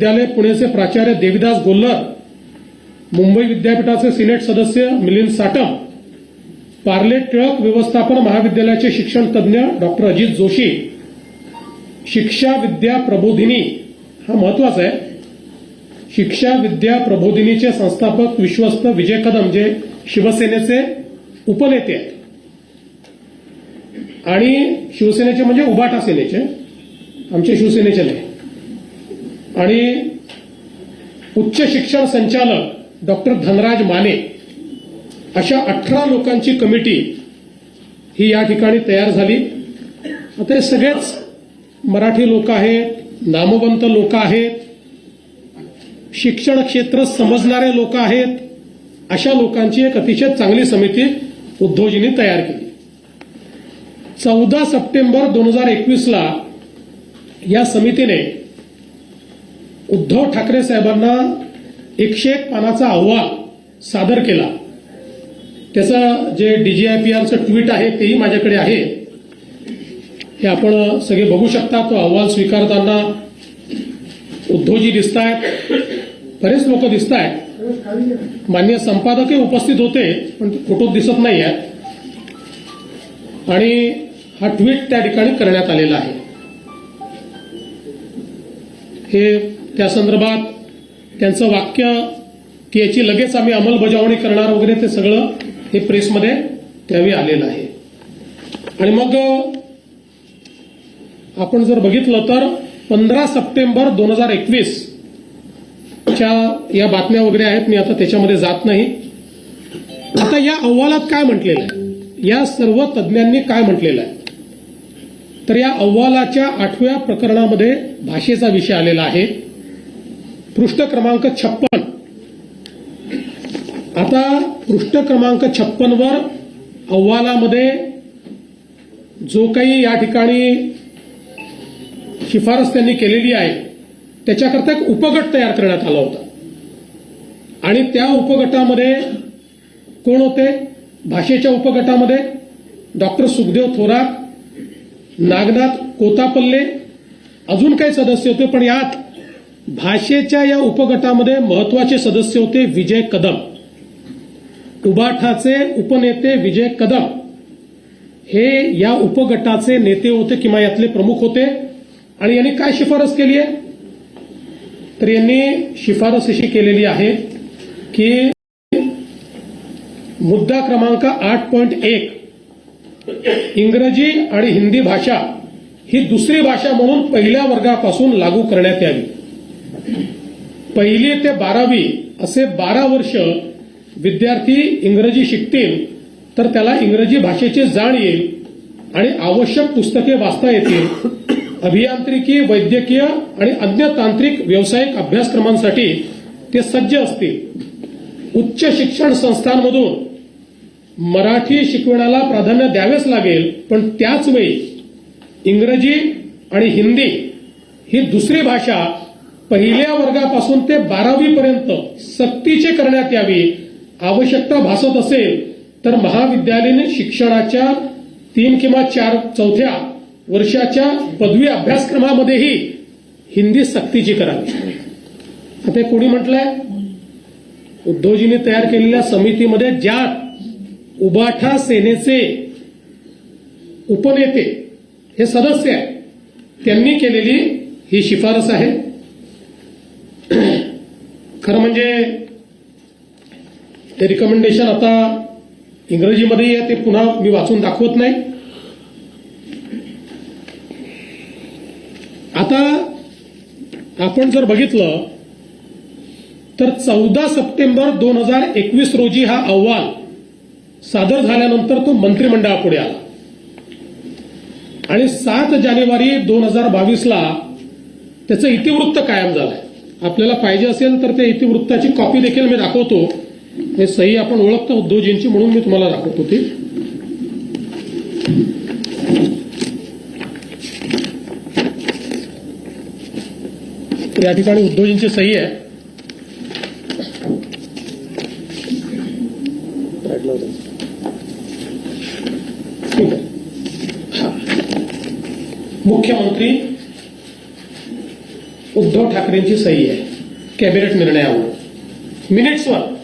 विद्यालय पुणेचे प्राचार्य देविदास गोल्लर मुंबई विद्यापीठाचे सिनेट सदस्य मिलिंद साटम पार्ले टिळक व्यवस्थापन महाविद्यालयाचे शिक्षण तज्ज्ञ डॉक्टर अजित जोशी शिक्षा विद्या प्रबोधिनी हा महत्त्वाचा आहे शिक्षा विद्या प्रबोधिनीचे संस्थापक विश्वस्त विजय कदम जे शिवसेनेचे उपनेते आहेत. आणि शिवसेनेचे म्हणजे उबाटा सेनेचे आमचे शिवसेनेचे नाही. आणि उच्च शिक्षण संचालक डॉक्टर धनराज माने अशा अठरा लोकांची कमिटी ही या ठिकाणी तयार झाली. आता हे सगळेच मराठी लोक आहेत नामवंत लोक आहेत शिक्षण क्षेत्र समजणारे लोक आहेत अशा लोकांची एक अतिशय चांगली समिती उद्धवजींनी तयार केली. चौदा सप्टेंबर दोन हजार एकवीसला या समितीने उद्धव ठाकरे साहेबांना एकशे एक पानाचा अहवाल सादर केला. त्याचं जे डीजीआयपीआरचं ट्विट आहे तेही माझ्याकडे आहे. हे आपण सगळे बघू शकता तो अहवाल स्वीकारताना उद्धवजी दिसत आहेत बरेच लोक दिसत आहेत मान्य संपादकही उपस्थित होते पण फोटोत दिसत नाही आहेत आणि हा ट्विट त्या ठिकाणी करण्यात आलेला आहे. हे त्या संदर्भात त्यांचं वाक्य की याची लगेच आम्ही अंमलबजावणी करणार वगैरे ते सगळं हे प्रेसमध्ये त्यावेळी आलेलं आहे. आणि मग आपण जर बघितलं तर पंधरा सप्टेंबर दोन हजार एकवीस च्या या बातम्या वगैरे आहेत मी आता त्याच्यामध्ये जात नाही. आता या अहवालात काय म्हटलेलं आहे? या सर्व तज्ज्ञांनी काय म्हटलेलं आहे? तर या अहवालाच्या आठव्या प्रकरणामध्ये भाषेचा विषय आलेला आहे. पृष्ठ क्रमांक छप्पन. आता पृष्ठ क्रमांक छप्पन वर अहवालामध्ये जो काही या ठिकाणी शिफारस त्यांनी केलेली आहे त्याच्याकरता एक उपगट तयार करण्यात आला होता. आणि त्या उपगटामध्ये कोण होते? भाषेच्या उपगटामध्ये डॉक्टर सुखदेव थोरात नागनाथ कोतापल्ले अजून काही सदस्य होते पण यात भाषेच्या या उपगटामध्ये महत्त्वाचे सदस्य होते विजय कदम. उबाठाचे उपनेते विजय कदम. हे या उपगटाचे नेते होते किंवा यातले प्रमुख होते. आणि यांनी काय शिफारस केली आहे? तर यांनी शिफारस अशी केलेली आहे की मुद्दा क्रमांक आठ पॉईंट एक इंग्रजी आणि हिंदी भाषा ही दुसरी भाषा म्हणून पहिल्या वर्गापासून लागू करण्यात यावी. पहिली ते बारावी असे बारा वर्ष विद्यार्थी इंग्रजी शिकतील तर त्याला इंग्रजी भाषेची जाण येईल आणि आवश्यक पुस्तके वाचता येतील. अभियांत्रिकी वैद्यकीय आणि अन्य तांत्रिक व्यावसायिक अभ्यासक्रमांसाठी ते सज्ज असतील. उच्च शिक्षण संस्थांमधून मराठी शिकवण्याला प्राधान्य द्यावेच लागेल पण त्याच वेळी इंग्रजी आणि हिंदी ही दुसरी भाषा पहिल्या वर्गापासून ते बारावी पर्यंत सक्तीचे करण्यात यावी. आवश्यकता भासत असेल तर महाविद्यालयीन शिक्षणाच्या तीन किंवा चार चौथ्या वर्षाच्या पदवी अभ्यासक्रमामध्येही हिंदी सक्तीची करावी. आता कोणी म्हटलंय? उद्धवजींनी तयार केलेल्या समितीमध्ये ज्यात उबाठा सेनेचे उपनेते हे सदस्य आहेत त्यांनी केलेली ही शिफारस आहे. खरं म्हणजे ते रिकमेंडेशन आता इंग्रजीमध्ये आहे ते पुन्हा मी वाचून दाखवत नाही. आता आपण जर बघितलं तर चौदा सप्टेंबर दोन हजार एकवीस रोजी हा अहवाल सादर झाल्यानंतर तो मंत्रिमंडळापुढे आला. आणि सात जानेवारी दोन हजार बावीसला त्याचं इतिवृत्त कायम झालंय. आपल्याला पाहिजे असेल तर त्या इतिवृत्ताची कॉपी देखील मी दाखवतो हे सही आपण ओळखतो उद्धवजींची म्हणून मी तुम्हाला दाखवतो ती या ठिकाणी उद्धवजींची सही आहे ठीक आहे. हा. मुख्यमंत्री उद्धव ठाकरेंची सही आहे. कॅबिनेट निर्णयावर. मिनिट्सवर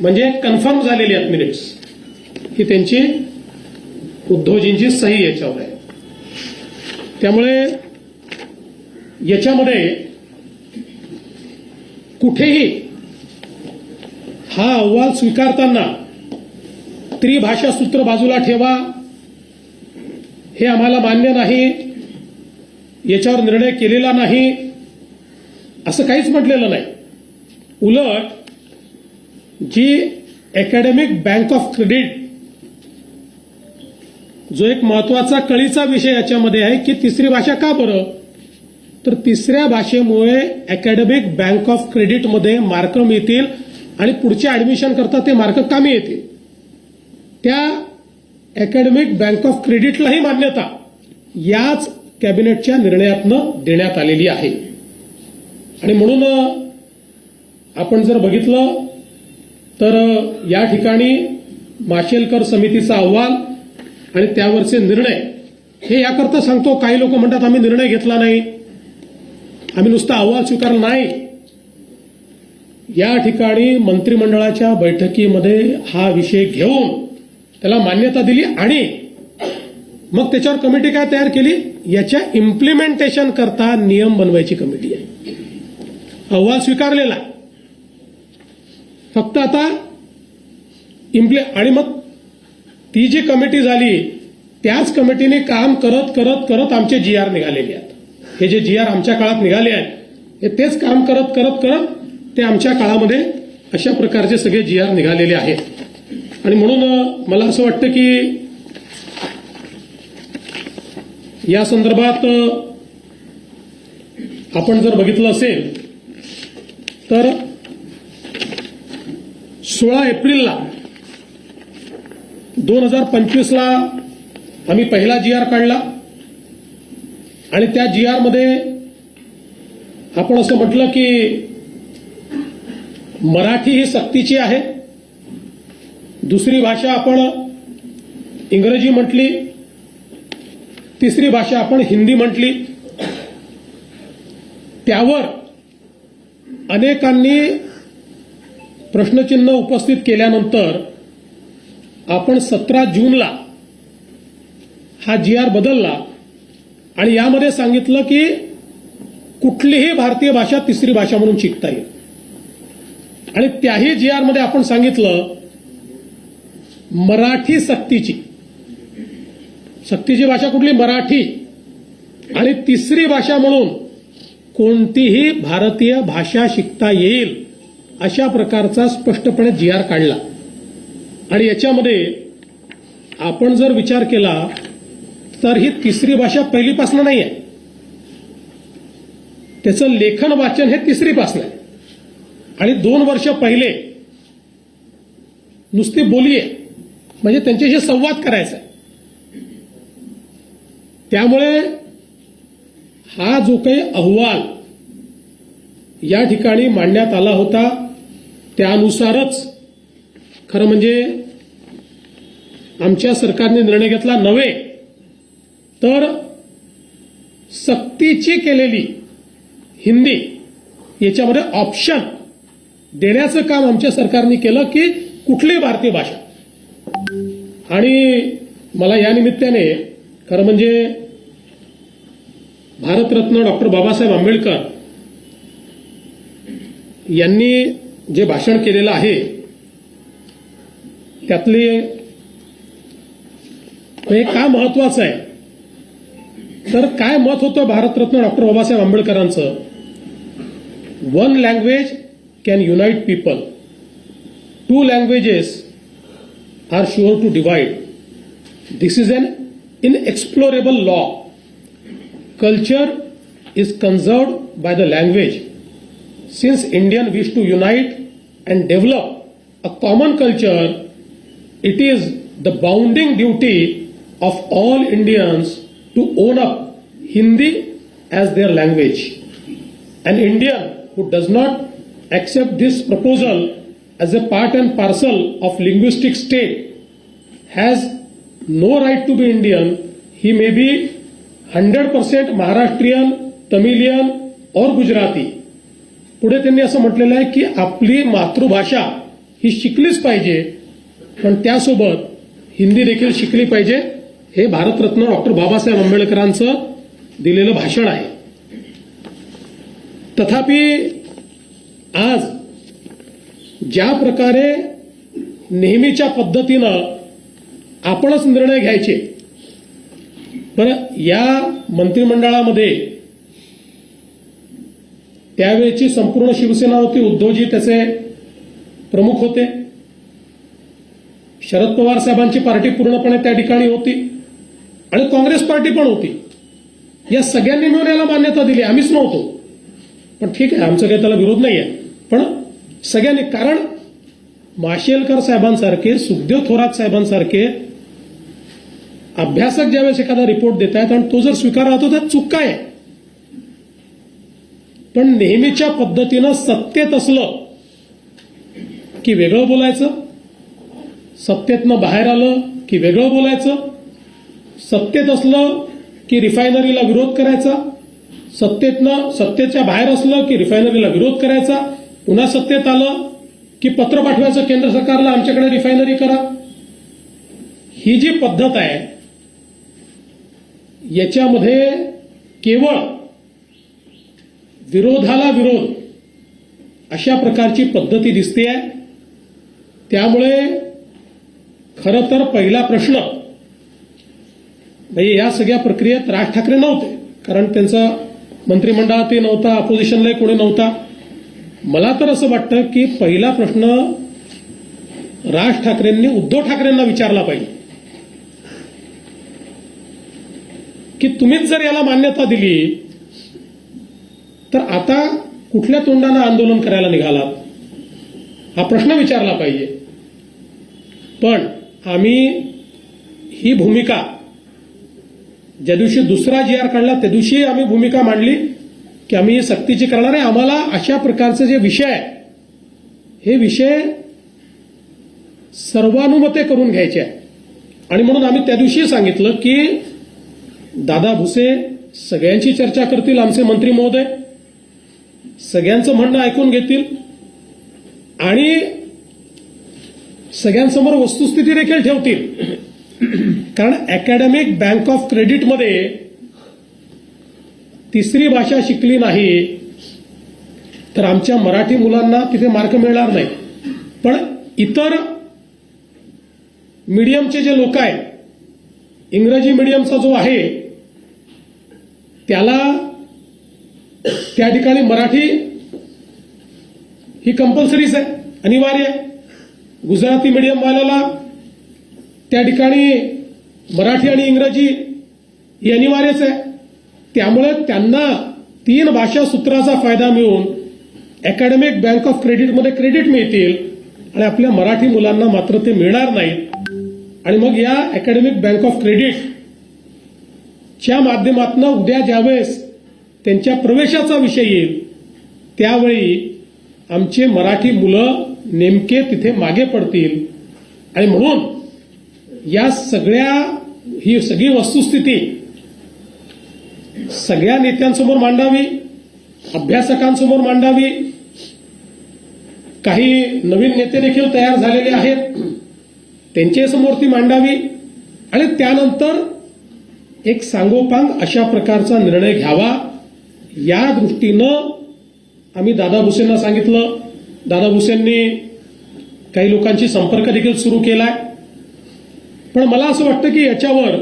म्हणजे कन्फर्म झालेली आहेत मिनिट्स ही त्यांची उद्धवजींची सही याच्यावर आहे. त्यामुळे याच्यामध्ये कुठेही हा अहवाल स्वीकारताना त्रिभाषा सूत्र बाजूला ठेवा. हे आम्हाला मान्य नाही. याच्यावर निर्णय केलेला नाही. असं काहीच म्हटलेलं नाही. उलट जी अकॅडमिक बँक ऑफ क्रेडिट जो एक महत्त्वाचा कळीचा विषय याच्यामध्ये आहे की तिसरी भाषा का बरं? तर तिसऱ्या भाषेमुळे अकॅडमिक बँक ऑफ क्रेडिटमध्ये मार्क मिळतील आणि पुढच्या ऍडमिशन करता ते मार्क कामी येतील. त्या अकॅडमिक बँक ऑफ क्रेडिटलाही मान्यता याच कॅबिनेटच्या निर्णयातनं देण्यात आलेली आहे. आणि म्हणून आपण जर बघितलं तर या ठिकाणी माशेलकर समितीचा अहवाल आणि त्यावरचे निर्णय हे याकरता सांगतो काही लोक म्हणतात आम्ही निर्णय घेतला नाही. आम्ही नुसता अहवाल स्वीकारला नाही. या ठिकाणी मंत्रिमंडळाच्या बैठकीमध्ये हा विषय घेऊन त्याला मान्यता दिली आणि मग त्याच्यावर कमिटी काय तयार केली? याच्या इम्प्लिमेंटेशन करता नियम बनवायची कमिटी आहे. अहवाल स्वीकारलेला. फक्त आता इम्प्ले आणि मग ती जी कमिटी झाली त्याच कमिटीने काम करत करत करत आमचे जी आर निघालेले आहेत. हे जे जी आर आमच्या काळात निघाले आहेत हे तेच काम करत करत करत ते आमच्या काळामध्ये अशा प्रकारचे सगळे जी आर निघालेले आहेत. आणि म्हणून मला असं वाटतं की या संदर्भात आपण जर बघितलं असेल तर सोळा एप्रिलला दोन हजार पंचवीसला आम्ही पहिला जी आर काढला. आणि त्या जी आरमध्ये आपण असं म्हटलं की मराठी ही सक्तीची आहे. दुसरी भाषा आपण इंग्रजी म्हटली. तिसरी भाषा आपण हिंदी म्हटली. त्यावर अनेकांनी प्रश्नचिन्ह उपस्थित केल्यानंतर आपण सतरा जूनला हा जी आर बदलला आणि यामध्ये सांगितलं की कुठलीही भारतीय भाषा तिसरी भाषा म्हणून शिकता येईल. आणि त्याही जी आरमध्ये आपण सांगितलं मराठी सक्तीची. सक्तीची भाषा कुठली? मराठी. आणि तिसरी भाषा म्हणून कोणतीही भारतीय भाषा शिकता येईल अशा प्रकारचा स्पष्टपणे जी आर काढला. आणि याच्यामध्ये आपण जर विचार केला तर ही तिसरी भाषा पहिलीपासून नाही आहे त्याचं लेखन वाचन हे तिसरीपासून आहे. आणि दोन वर्ष पहिले नुसती बोली आहे म्हणजे त्यांच्याशी संवाद करायचा आहे. त्यामुळे हा जो काही अहवाल या ठिकाणी मांडण्यात आला होता त्यानुसारच खरं म्हणजे आमच्या सरकारने निर्णय घेतला नव्हे तर सक्तीची केलेली हिंदी याच्यामध्ये ऑप्शन देण्याचं काम आमच्या सरकारने केलं की कुठली भारतीय भाषा. आणि मला या निमित्ताने खरं म्हणजे भारतरत्न डॉक्टर बाबासाहेब आंबेडकर यांनी जे भाषण केलेलं आहे त्यातले हे का महत्वाचं आहे? तर काय मत होतं Bharat Ratna doctor Babasaheb आंबेडकरांचं? One language can unite people two languages are sure to divide this is an inexplorable law culture is conserved by the language. Since Indian wish to unite and develop a common culture, it is the bounding duty of all Indians to own up Hindi as their language. An Indian who does not accept this proposal as a part and parcel of linguistic state has no right to be Indian. He may be hundred percent Maharashtrian Tamilian और गुजराती. पुढे त्यांनी असं म्हटलेलं आहे की आपली मातृभाषा ही शिकलीच पाहिजे पण त्यासोबत हिंदी देखील शिकली पाहिजे हे भारतरत्न डॉक्टर बाबासाहेब आंबेडकरांचं दिलेलं भाषण आहे. तथापि आज ज्या प्रकारे नेहमीच्या पद्धतीनं आपणच निर्णय घ्यायचे बरं या मंत्रिमंडळामध्ये त्यावेळेची संपूर्ण शिवसेना होती उद्धवजी त्याचे प्रमुख होते. शरद पवार साहेबांची पार्टी पूर्णपणे त्या ठिकाणी होती आणि काँग्रेस पार्टी पण होती. या सगळ्यांनी मिळून याला मान्यता दिली. आम्हीच नव्हतो. पण ठीक आहे आमचा काही त्याला विरोध नाही आहे पण सगळ्यांनी कारण माशेलकर साहेबांसारखे सुखदेव थोरात साहेबांसारखे अभ्यासक ज्यावेळेस एखादा रिपोर्ट देत आहेत आणि तो जर स्वीकार राहतो तर चूक काय आहे. पण नेहमीच्या पद्धतीनं सत्तेत असलं की वेगळं बोलायचं सत्तेतनं बाहेर आलं की वेगळं बोलायचं सत्तेत असलं की रिफायनरीला विरोध करायचा सत्तेतनं सत्तेच्या बाहेर असलं की रिफायनरीला विरोध करायचा पुन्हा सत्तेत आलं की पत्र पाठवायचं केंद्र सरकारला आमच्याकडे रिफायनरी करा. ही जी पद्धत आहे याच्यामध्ये केवळ विरोधाला विरोध अशा प्रकारची पद्धती दिसते आहे. त्यामुळे खरं तर पहिला प्रश्न म्हणजे या सगळ्या प्रक्रियेत राज ठाकरे नव्हते कारण त्यांचा मंत्रिमंडळातही नव्हता अपोजिशनलाही कोणी नव्हता. मला तर असं वाटतं की पहिला प्रश्न राज ठाकरेंनी उद्धव ठाकरेंना विचारला पाहिजे. की तुम्हीच जर याला मान्यता दिली तर आता कुठल्या तोंडानं आंदोलन करायला निघालात? हा प्रश्न विचारला पाहिजे. पण आम्ही ही भूमिका ज्या दिवशी दुसरा जी आर काढला त्या दिवशी आम्ही भूमिका मांडली की आम्ही ही सक्तीची करणार आहे. आम्हाला अशा प्रकारचे जे विषय आहे हे विषय सर्वानुमते करून घ्यायचे आहे. आणि म्हणून आम्ही त्या दिवशी सांगितलं की दादा भुसे सगळ्यांची चर्चा करतील आमचे मंत्री महोदय. सगळ्यांचं म्हणणं ऐकून घेतील. आणि सगळ्यांसमोर वस्तुस्थिती देखील ठेवतील. कारण अकॅडमिक बँक ऑफ क्रेडिटमध्ये तिसरी भाषा शिकली नाही तर आमच्या मराठी मुलांना तिथे मार्क मिळणार नाही. पण इतर मीडियमचे जे लोक आहेत इंग्रजी मीडियमचा जो आहे त्याला त्या ठिकाणी मराठी ही कंपल्सरीच आहे अनिवार्य आहे. गुजराती मीडियमवाल्याला त्या ठिकाणी मराठी आणि इंग्रजी ही अनिवार्यच आहे. त्यामुळे त्यांना तीन भाषा सूत्राचा फायदा मिळून अकॅडमिक बँक ऑफ क्रेडिटमध्ये क्रेडिट मिळतील आणि आपल्या मराठी मुलांना मात्र ते मिळणार नाहीत. आणि मग या अकॅडमिक बँक ऑफ क्रेडिट च्या माध्यमातून उद्या ज्यावेळेस त्यांच्या प्रवेशाचा विषय येईल त्यावेळी आमचे मराठी मुलं नेमके तिथे मागे पडतील. आणि म्हणून या सगळ्या ही सगळी वस्तुस्थिती सगळ्या नेत्यांसमोर मांडावी अभ्यासकांसमोर मांडावी. काही नवीन नेते देखील तयार झालेले आहेत. त्यांच्यासमोर ती मांडावी. आणि त्यानंतर एक सांगोपांग अशा प्रकारचा निर्णय घ्यावा या दृष्टीनं आम्ही दादा भुसेंना सांगितलं. दादा भुसेंनी काही लोकांशी संपर्क देखील सुरू केलाय. पण मला असं वाटतं की याच्यावर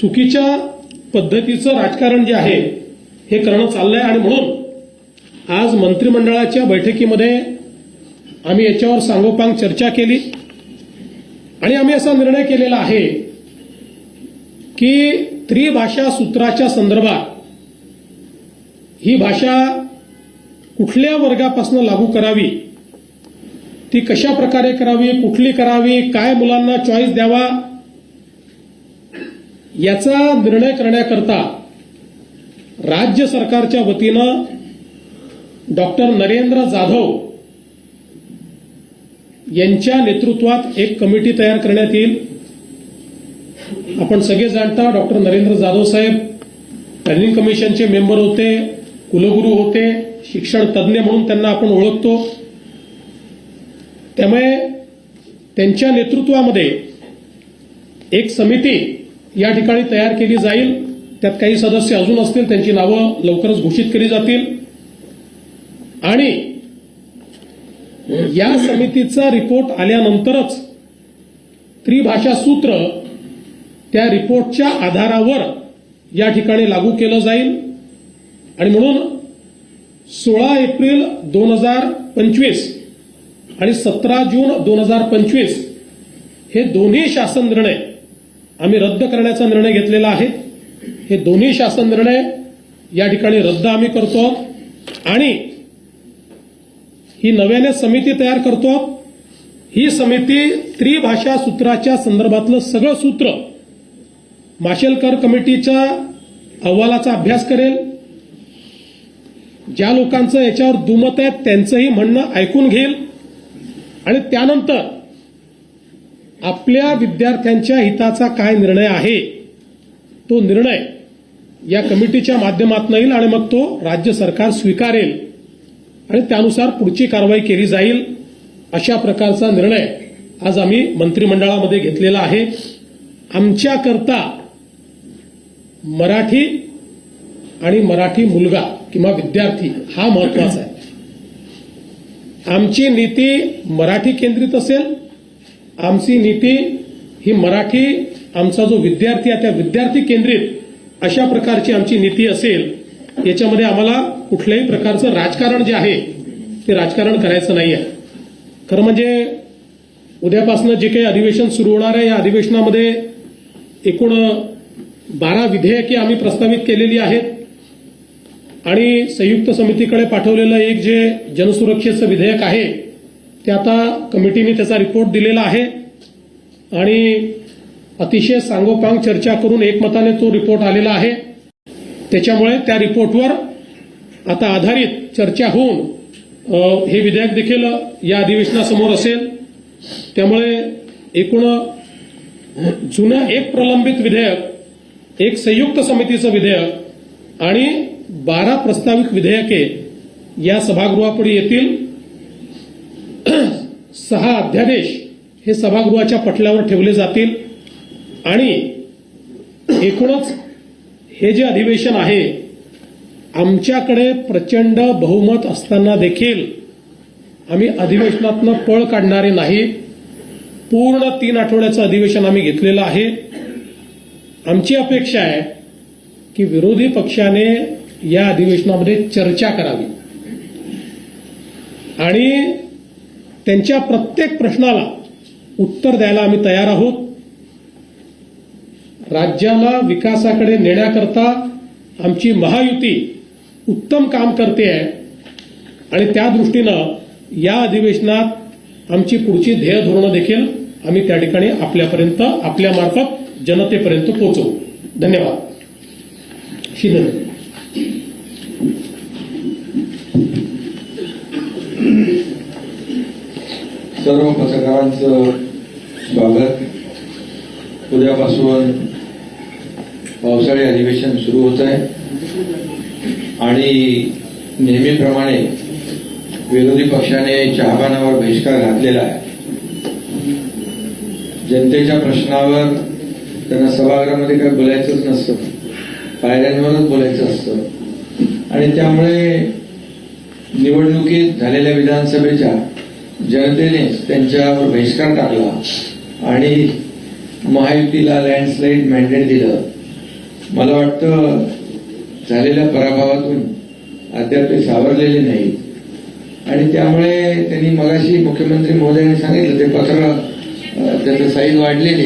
चुकीच्या पद्धतीचं राजकारण जे आहे हे करणं चाललंय आणि म्हणून आज मंत्रिमंडळाच्या बैठकीमध्ये आम्ही याच्यावर सांगोपांग चर्चा केली. आणि आम्ही असा निर्णय केलेला आहे की त्रिभाषा सूत्राच्या संदर्भात ही भाषा कुठल्या वर्गापासून लागू करावी? ती कशा प्रकारे करावी? कुठली करावी? काय मुलांना चॉईस द्यावा? याचा निर्णय करण्याकरता राज्य सरकारच्या वतीनं डॉक्टर नरेंद्र जाधव यांच्या नेतृत्वात एक कमिटी तयार करण्यात येईल. आपण सगळे जाणता डॉक्टर नरेंद्र जाधव साहेब प्लॅनिंग कमिशनचे मेंबर होते कुलगुरू होते शिक्षण तज्ज्ञ म्हणून त्यांना आपण ओळखतो. त्यामुळे त्यांच्या नेतृत्वामध्ये एक समिती या ठिकाणी तयार केली जाईल. त्यात काही सदस्य अजून असतील त्यांची नावं लवकरच घोषित केली जातील. आणि या समितीचा रिपोर्ट आल्यानंतरच त्रिभाषा सूत्र त्या रिपोर्टच्या आधारावर या ठिकाणी लागू केलं जाईल. आणि म्हणून सोळा एप्रिल दोन हजार पंचवीस आणि सतरा जून दोन हजार पंचवीस हे दोन्ही शासन निर्णय आम्ही रद्द करण्याचा निर्णय घेतलेला आहे. हे दोन्ही शासन निर्णय या ठिकाणी रद्द आम्ही करतो आणि ही नव्याने समिती तयार करतो. ही समिती त्रिभाषा सूत्राच्या संदर्भातलं सगळं सूत्र माशेलकर कमिटीच्या अहवालाचा अभ्यास करेल. ज्या लोकांचं याच्यावर दुमत आहे त्यांचंही म्हणणं ऐकून घेईल. आणि त्यानंतर आपल्या विद्यार्थ्यांच्या हिताचा काय निर्णय आहे तो निर्णय या कमिटीच्या माध्यमातून येईल आणि मग तो राज्य सरकार स्वीकारेल. आणि त्यानुसार पुढची कारवाई केली जाईल अशा प्रकारचा निर्णय आज आम्ही मंत्रिमंडळामध्ये घेतलेला आहे. आमच्याकरता मराठी आणि मराठी मुलगा किंवा विद्यार्थी हा महत्त्वाचा आहे. आमची नीती मराठी केंद्रित असेल आमची नीती ही मराठी आमचा जो विद्यार्थी आहे त्या विद्यार्थी केंद्रित अशा प्रकारची आमची नीती असेल याच्यामध्ये आम्हाला कुठल्याही प्रकारचं राजकारण जे आहे ते राजकारण करायचं नाही आहे खरं म्हणजे उद्यापासून जे काही अधिवेशन सुरू होणार आहे या अधिवेशनामध्ये एकूण बारा विधेयके आम्ही प्रस्तावित केलेली आहेत. आणि संयुक्त समितीकडे पाठवलेलं एक जे जनसुरक्षेचं विधेयक आहे ते आता कमिटीने त्याचा रिपोर्ट दिलेला आहे. आणि अतिशय सांगोपांग चर्चा करून एकमताने तो रिपोर्ट आलेला आहे. त्याच्यामुळे त्या रिपोर्टवर आता आधारित चर्चा होऊन हे विधेयक देखील या अधिवेशनासमोर असेल. त्यामुळे एकूण जुनं एक प्रलंबित विधेयक एक संयुक्त समितीचं विधेयक आणि बारा प्रस्तावित विधेयके या सभागृहापुढे येतील. सहा अध्यादेश हे सभागृहाच्या पटल्यावर ठेवले जातील. आणि एकूणच हे जे अधिवेशन आहे आमच्याकडे प्रचंड बहुमत असताना देखील आम्ही अधिवेशनातनं पळ काढणारे नाही. पूर्ण तीन आठवड्याचं अधिवेशन आम्ही घेतलेलं आहे. आमची अपेक्षा आहे की विरोधी पक्षाने या अधिवेशनामध्ये चर्चा करावी. आणि त्यांच्या प्रत्येक प्रश्नाला उत्तर द्यायला आम्ही तयार आहोत. राज्याला विकासाकडे नेण्याकरता आमची महायुती उत्तम काम करते आहे. आणि त्या दृष्टीनं या अधिवेशनात आमची पुढची ध्येय धोरणं देखील आम्ही त्या ठिकाणी आपल्यापर्यंत आपल्यामार्फत जनतेपर्यंत पोहोचवू. धन्यवाद. शिंदे सर्व पत्रकारांचं स्वागत. उद्यापासून पावसाळी अधिवेशन सुरू होत आहे. आणि नेहमीप्रमाणे विरोधी पक्षाने चहापानावर बहिष्कार घातलेला आहे. जनतेच्या प्रश्नावर त्यांना सभागृहामध्ये काय बोलायचंच नसतं. पायऱ्यांवरच बोलायचं असतं. आणि त्यामुळे निवडणुकीत झालेल्या विधानसभेच्या जनतेने त्यांच्यावर बहिष्कार टाकला आणि महायुतीला लँडस्लाईड मॅन्डेट दिलं. मला वाटतं झालेल्या पराभवातून अद्याप ते सावरलेले नाही आणि त्यामुळे त्यांनी मगाशी मुख्यमंत्री महोदयांनी सांगितलं ते पत्र त्याचं साईज वाढलेली.